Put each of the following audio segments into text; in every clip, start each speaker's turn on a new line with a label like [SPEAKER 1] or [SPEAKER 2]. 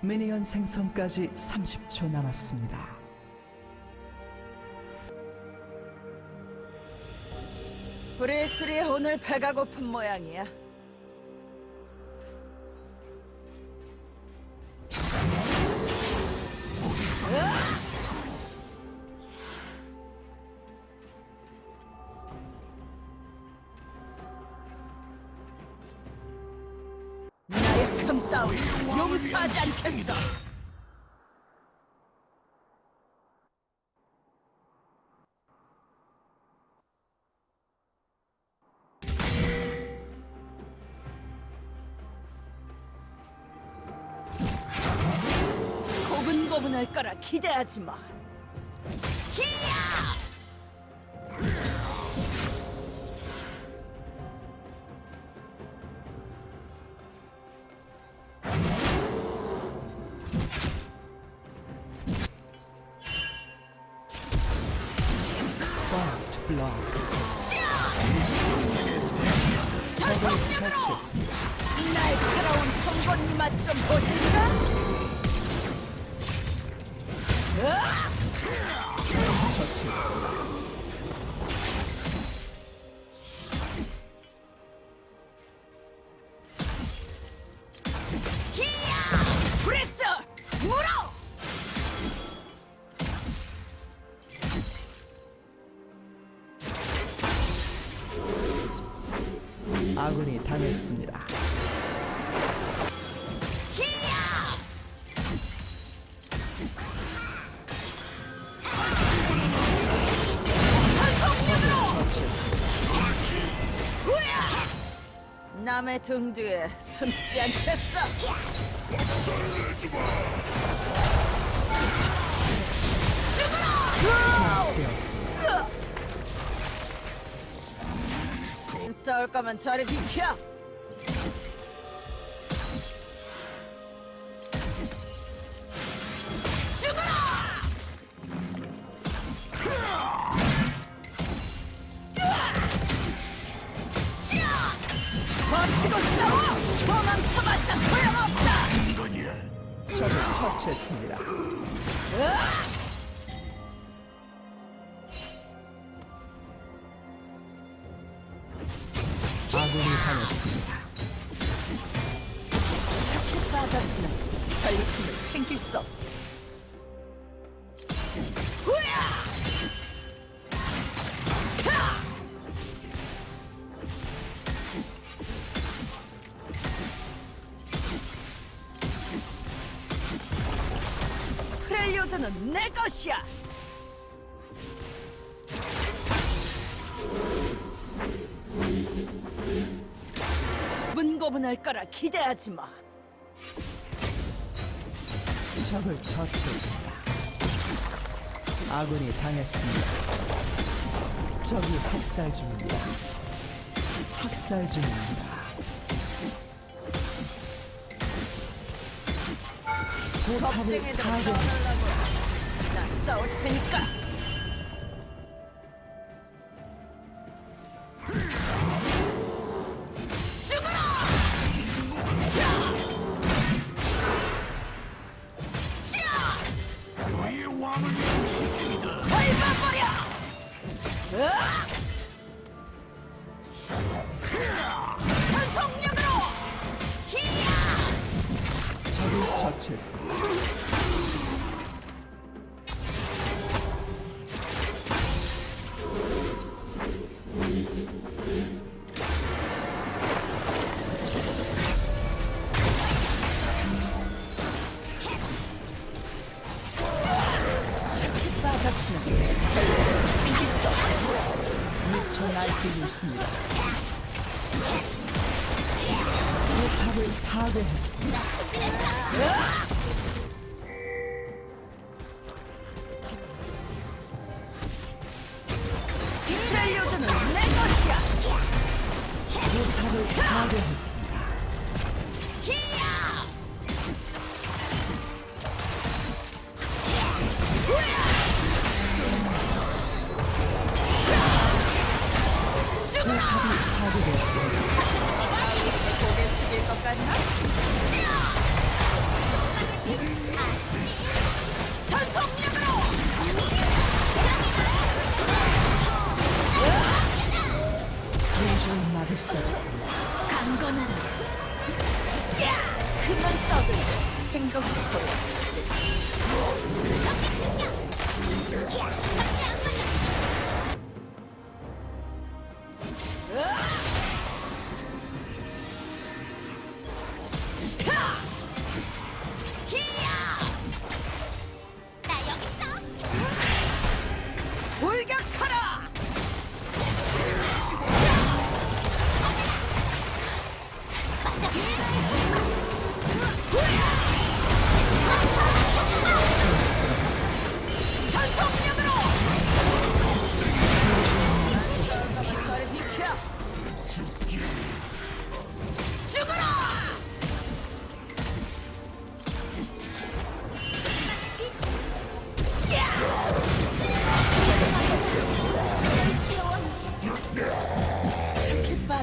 [SPEAKER 1] 미니언 생성까지 30초 남았습니다.
[SPEAKER 2] 브레스리 오늘 배가 고픈 모양이야. 용서하지 않겠어. 고분고분할 거라 기대하지 마. 히야!
[SPEAKER 1] 처치했습니다. 처치했습니다. 아군이 당했습니다.
[SPEAKER 2] 남의 등 뒤에 숨지 않겠어.
[SPEAKER 1] 제압되었습니다.
[SPEAKER 2] 싸울 거면 저리 비켜. 버티고 싸워! 도망쳐봤자 소용없다!
[SPEAKER 1] 적을 처치했습니다. 아군
[SPEAKER 2] 전리품을 챙길 수 없지. 프렐리오드는 내 것이야! 문고분할 거라 기대하지 마.
[SPEAKER 1] 적을 처치했습니다. 아군이 당했습니다. 적이 학살 중입니다. 학살 중입니다.
[SPEAKER 2] 겁쟁이들
[SPEAKER 1] 파괴했습니다.
[SPEAKER 2] 싸울 테니까
[SPEAKER 1] 처치했습니다. 탑을 파괴했습니다.
[SPEAKER 2] 것이야!
[SPEAKER 1] 포탑을 파괴했습니다. 수 없습니다.
[SPEAKER 3] 강건하라.
[SPEAKER 2] 그만 떠들. 행동부터.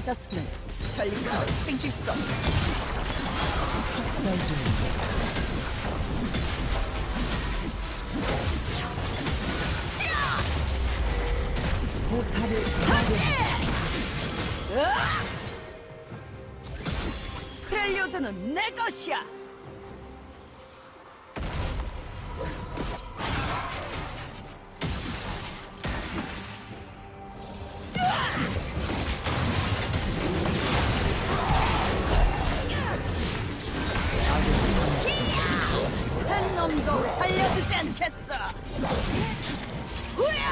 [SPEAKER 2] 빠져서는 전리품을 챙길 수 없다.
[SPEAKER 1] 학살 중입니다. 포탑을 파괴했습니다.
[SPEAKER 2] 프렐리오드는 내 것이야. 않겠어. 후야!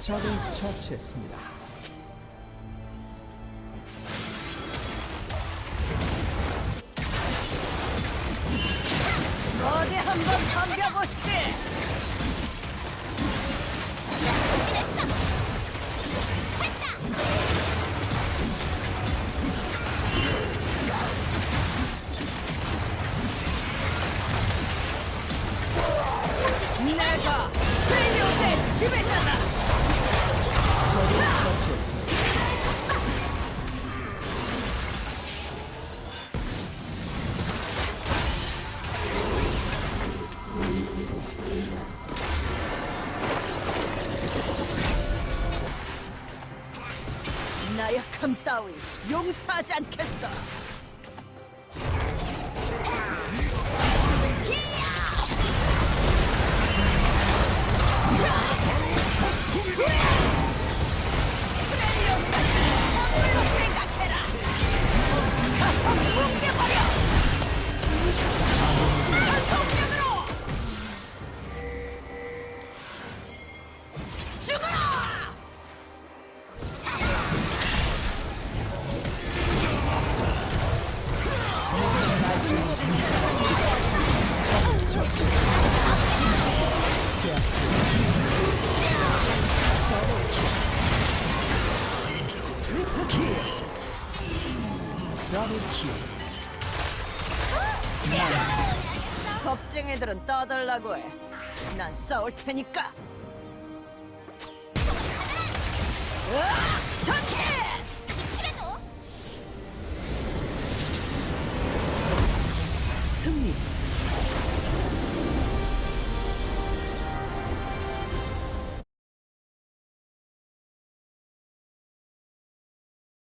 [SPEAKER 1] 적을 처치했습니다.
[SPEAKER 2] 어디 한번 덤벼보시지. 지배자다.
[SPEAKER 1] 적을 처치했습니다.
[SPEAKER 2] 나약함 따위 용서하지 않겠어.
[SPEAKER 1] 더블킬.
[SPEAKER 2] 겁쟁이들은 떠들라고 해. 난 싸울 테니까. 으아!